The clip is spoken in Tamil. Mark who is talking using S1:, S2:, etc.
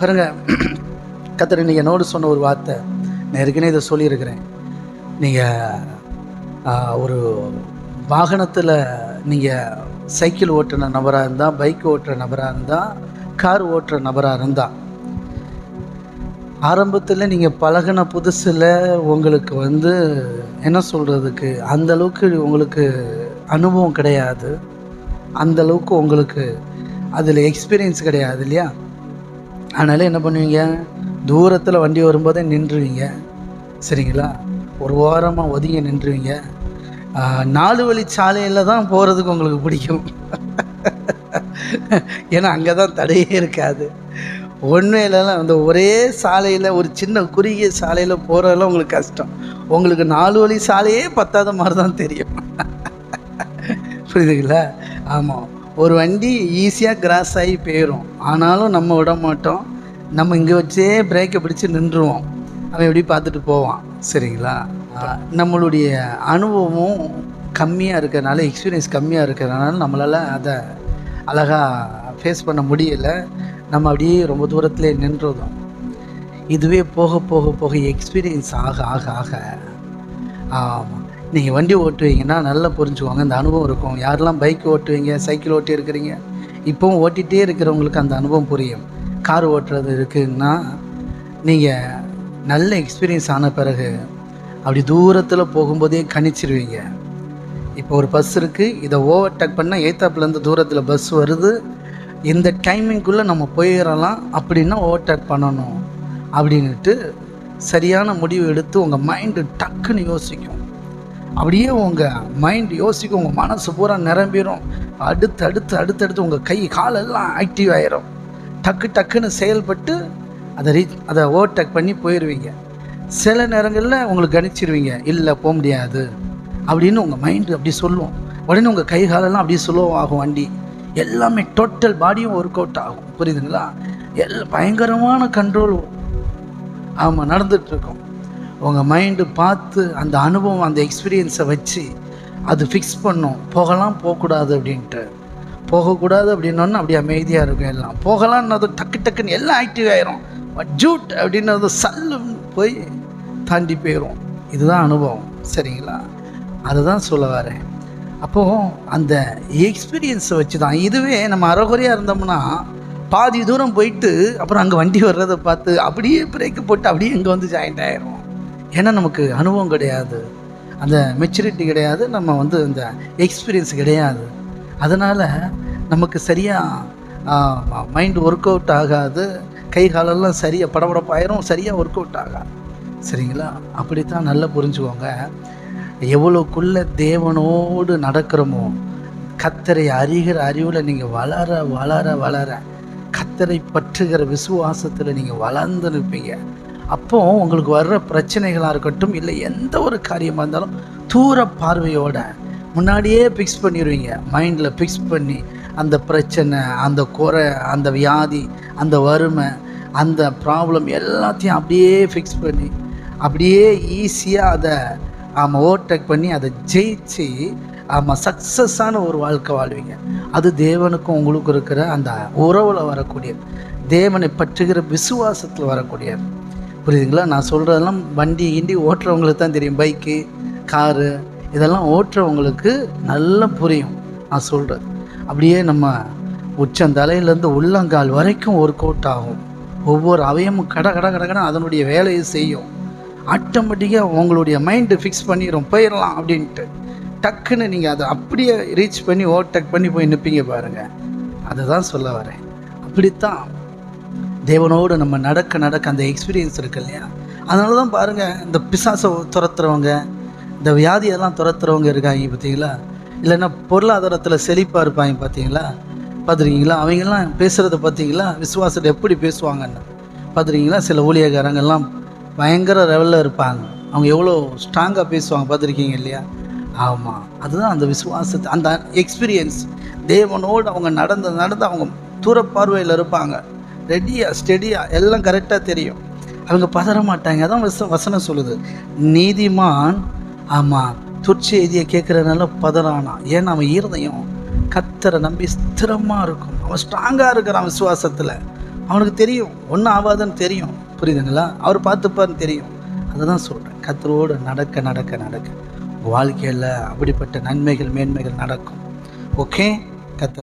S1: பாருங்க கத்திர நீங்கள் என்னோடு சொன்ன ஒரு வார்த்தை நான் ஏற்கனவே இதை சொல்லியிருக்கிறேன். நீங்கள் ஒரு வாகனத்தில் நீங்கள் சைக்கிள் ஓட்டுற நபராக இருந்தால் பைக் ஓட்டுற நபராக இருந்தால் கார் ஓட்டுற நபராக இருந்தால் ஆரம்பத்தில் நீங்கள் பழகின புதுசில் உங்களுக்கு வந்து என்ன சொல்கிறதுக்கு அந்த அளவுக்கு உங்களுக்கு அனுபவம் கிடையாது. அந்தளவுக்கு உங்களுக்கு அதில் எக்ஸ்பீரியன்ஸ் கிடையாது இல்லையா? அதனால் என்ன பண்ணுவீங்க? தூரத்தில் வண்டி வரும்போதே நின்றுவீங்க. சரிங்களா? ஒரு ஓரமாக ஒதுங்கி நின்றுவீங்க. நாலு வழி சாலையில் தான் போகிறதுக்கு உங்களுக்கு பிடிக்கும். ஏன்னா அங்கே தான் தடையே இருக்காது. ஒன்றையிலலாம் அந்த ஒரே சாலையில் ஒரு சின்ன குறுகிய சாலையில் போகிறதெல்லாம் உங்களுக்கு கஷ்டம். உங்களுக்கு நாலு வழி சாலையே பத்தாத மாதிரி தான் தெரியும். புரியுதுங்களா? ஆமாம் ஒரு வண்டி ஈஸியாக கிராஸ் ஆகி போயிடும் ஆனாலும் நம்ம விட மாட்டோம். நம்ம இங்கே வச்சே பிரேக்கை பிடிச்சி நின்றுவோம் அவன் எப்படி பார்த்துட்டு போவான்? சரிங்களா? நம்மளுடைய அனுபவமும் கம்மியாக இருக்கிறனால எக்ஸ்பீரியன்ஸ் கம்மியாக இருக்கிறனால நம்மளால் அதை அழகாக ஃபேஸ் பண்ண முடியலை. நம்ம அப்படியே ரொம்ப தூரத்துலேயே நின்றதும். இதுவே போக போக போக எக்ஸ்பீரியன்ஸ் ஆக ஆக ஆக. ஆமாம் நீங்கள் வண்டி ஓட்டுவீங்கன்னா நல்லா புரிஞ்சுக்கோங்க. இந்த அனுபவம் இருக்கும். யாரெல்லாம் பைக் ஓட்டுவீங்க சைக்கிள் ஓட்டி இருக்கிறீங்க இப்போவும் ஓட்டிகிட்டே இருக்கிறவங்களுக்கு அந்த அனுபவம் புரியும். கார் ஓட்டுறது இருக்குன்னா நீங்கள் நல்ல எக்ஸ்பீரியன்ஸ் ஆன பிறகு அப்படி தூரத்தில் போகும்போதே கணிச்சிருவீங்க. இப்போ ஒரு பஸ் இருக்குது இதை ஓவர்டேக் பண்ணால் ஏத்தாப்புலேருந்து தூரத்தில் பஸ் வருது. இந்த டைமிங்குள்ளே நம்ம போயிடலாம். அப்படின்னா ஓவர்டேக் பண்ணணும். அப்படின்ட்டு சரியான முடிவு எடுத்து உங்கள் மைண்டு டக்குன்னு யோசிக்கும். அப்படியே உங்கள் மைண்ட் யோசிக்கும் உங்கள் மனசு பூரா நிரம்பிடும் அடுத்து அடுத்து அடுத்தடுத்து உங்கள் கை காலெல்லாம் ஆக்டிவ் ஆகிரும் டக்கு டக்குன்னு செயல்பட்டு அதை ரீச் அதை ஓவர்டேக் பண்ணி போயிடுவீங்க சில நேரங்களில் உங்களுக்கு கணிச்சிருவீங்க. இல்லை போக முடியாது. அப்படின்னு உங்கள் மைண்டு அப்படி சொல்லுவோம் உடனே உங்கள் கை காலெல்லாம் அப்படியே ஸ்லோ ஆகும் வண்டி. எல்லாமே டோட்டல் பாடியும் ஒர்க் அவுட் ஆகும். புரியுதுங்களா? எல் பயங்கரமான கண்ட்ரோல் ஆமாம் நடந்துகிட்ருக்கோம் உங்கள் மைண்டு பார்த்து அந்த அனுபவம் அந்த எக்ஸ்பீரியன்ஸை வச்சு அது ஃபிக்ஸ் பண்ணும். போகலாம் போகக்கூடாது அப்படின்ட்டு. போகக்கூடாது அப்படின்னோன்னு அப்படி அமைதியாக இருக்கும் எல்லாம். போகலான்னு டக்கு டக்குன்னு எல்லாம் ஆக்டிவ் ஆயிரும். ஜூட் அப்படின்றது சல்லுன்னு போய் தாண்டி போயிடும் இதுதான் அனுபவம். சரிங்களா? அதுதான் சொல்ல வரேன். அப்போது அந்த எக்ஸ்பீரியன்ஸை வச்சு தான் இதுவே நம்ம அறகுறையாக இருந்தோம்னா பாதி தூரம் போயிட்டு அப்புறம் அங்கே வண்டி வர்றதை பார்த்து அப்படியே பிரேக்கு போட்டு அப்படியே இங்கே வந்து ஜாயிண்ட் ஆயிரும். ஏன்னா நமக்கு அனுபவம் கிடையாது. அந்த மெச்சூரிட்டி கிடையாது. நம்ம வந்து இந்த எக்ஸ்பீரியன்ஸ் கிடையாது. அதனால் நமக்கு சரியாக மைண்ட் ஒர்க் அவுட் ஆகாது. கை காலெல்லாம் சரியாக படபடப்பாயிரும். சரியாக ஒர்க் அவுட் ஆகாது. சரிங்களா? அப்படித்தான் நல்லா புரிஞ்சுக்கோங்க. எவ்வளோக்குள்ள தேவனோடு நடக்கிறோமோ கத்தரை அறிகிற அறிவில் நீங்கள் வளர வளர வளர கத்தரை பற்றுகிற விசுவாசத்தில் நீங்கள் வளர்ந்து நிற்பீங்க. அப்போ உங்களுக்கு வர்ற பிரச்சனைகளாக இருக்கட்டும் இல்லை எந்த ஒரு காரியமாக இருந்தாலும் தூர பார்வையோட முன்னாடியே ஃபிக்ஸ் பண்ணிடுவீங்க மைண்டில் ஃபிக்ஸ் பண்ணி அந்த பிரச்சனை அந்த குறை அந்த வியாதி அந்த வறுமை அந்த ப்ராப்ளம் எல்லாத்தையும் அப்படியே ஃபிக்ஸ் பண்ணி அப்படியே ஈஸியாக அதை ஆமாம் ஓவர்டேக் பண்ணி அதை ஜெயிச்சு ஆமாம் சக்ஸஸான ஒரு வாழ்க்கை வாழ்வீங்க. அது தேவனுக்கும் உங்களுக்கும் இருக்கிற அந்த உறவில் வரக்கூடியது தேவனை பற்றுகிற விசுவாசத்தில் வரக்கூடியது புரியுதுங்களா? நான் சொல்கிறதெல்லாம் வண்டி கிண்டி ஓட்டுறவங்களுக்கு தான் தெரியும். பைக்கு காரு இதெல்லாம் ஓட்டுறவங்களுக்கு நல்லா புரியும். நான் சொல்கிறது அப்படியே நம்ம உச்சந்தலையிலேருந்து உள்ளங்கால் வரைக்கும் ஒர்க் அவுட் ஆகும். ஒவ்வொரு அவயமும் கட கட கட கட அதனுடைய வேலையை செய்யும். ஆட்டோமேட்டிக்காக உங்களுடைய மைண்டு ஃபிக்ஸ் பண்ணிடும் போயிடலாம் அப்படின்ட்டு டக்குன்னு நீங்கள் அதை அப்படியே ரீச் பண்ணி ஓவர்டேக் பண்ணி போய் நிற்பீங்க பாருங்கள் அதுதான் சொல்ல வரேன். அப்படித்தான் தேவனோடு நம்ம நடக்க நடக்க அந்த எக்ஸ்பீரியன்ஸ் இருக்கு இல்லையா? அதனால தான் பாருங்கள் இந்த பிசாசை துரத்துறவங்க இந்த வியாதியெல்லாம் துரத்துறவங்க இருக்காங்க பார்த்தீங்களா? இல்லைன்னா பொருளாதாரத்தில் செழிப்பாக இருப்பாங்க பார்த்தீங்களா? பார்த்துருக்கீங்களா? அவங்கெல்லாம் பேசுகிறத பார்த்தீங்களா விசுவாசத்தை எப்படி பேசுவாங்கன்னு பார்த்துருக்கீங்களா? சில ஊழியக்காரங்கெல்லாம் பயங்கர லெவலில் இருப்பாங்க. அவங்க எவ்வளோ ஸ்ட்ராங்காக பேசுவாங்க பார்த்துருக்கீங்க இல்லையா? ஆமாம் அதுதான் அந்த விசுவாசத்தை அந்த எக்ஸ்பீரியன்ஸ் தேவனோடு அவங்க நடந்து நடந்து அவங்க தூர பார்வையில் இருப்பாங்க. ரெடியாக ஸ்டெடியாக எல்லாம் கரெக்டாக தெரியும். அவங்க பதற மாட்டாங்க. அதான் வச வசனம் சொல்லுது. நீதிமான் ஆமாம் துர்ச்செய்தியை கேட்குறதுனால பதறானா? ஏன்னா அவன் ஈரதையும் கத்தரை நம்பி ஸ்திரமாக இருக்கும். அவன் ஸ்ட்ராங்காக இருக்கிறான் விசுவாசத்தில். அவனுக்கு தெரியும். ஒன்றும் ஆகாதுன்னு தெரியும். புரியுதுங்களா? அவர் பார்த்துப்பாருன்னு தெரியும். அதை தான் சொல்கிறேன் கத்தரோடு நடக்க நடக்க நடக்க. வாழ்க்கையில் அப்படிப்பட்ட நன்மைகள் மேன்மைகள் நடக்கும். ஓகே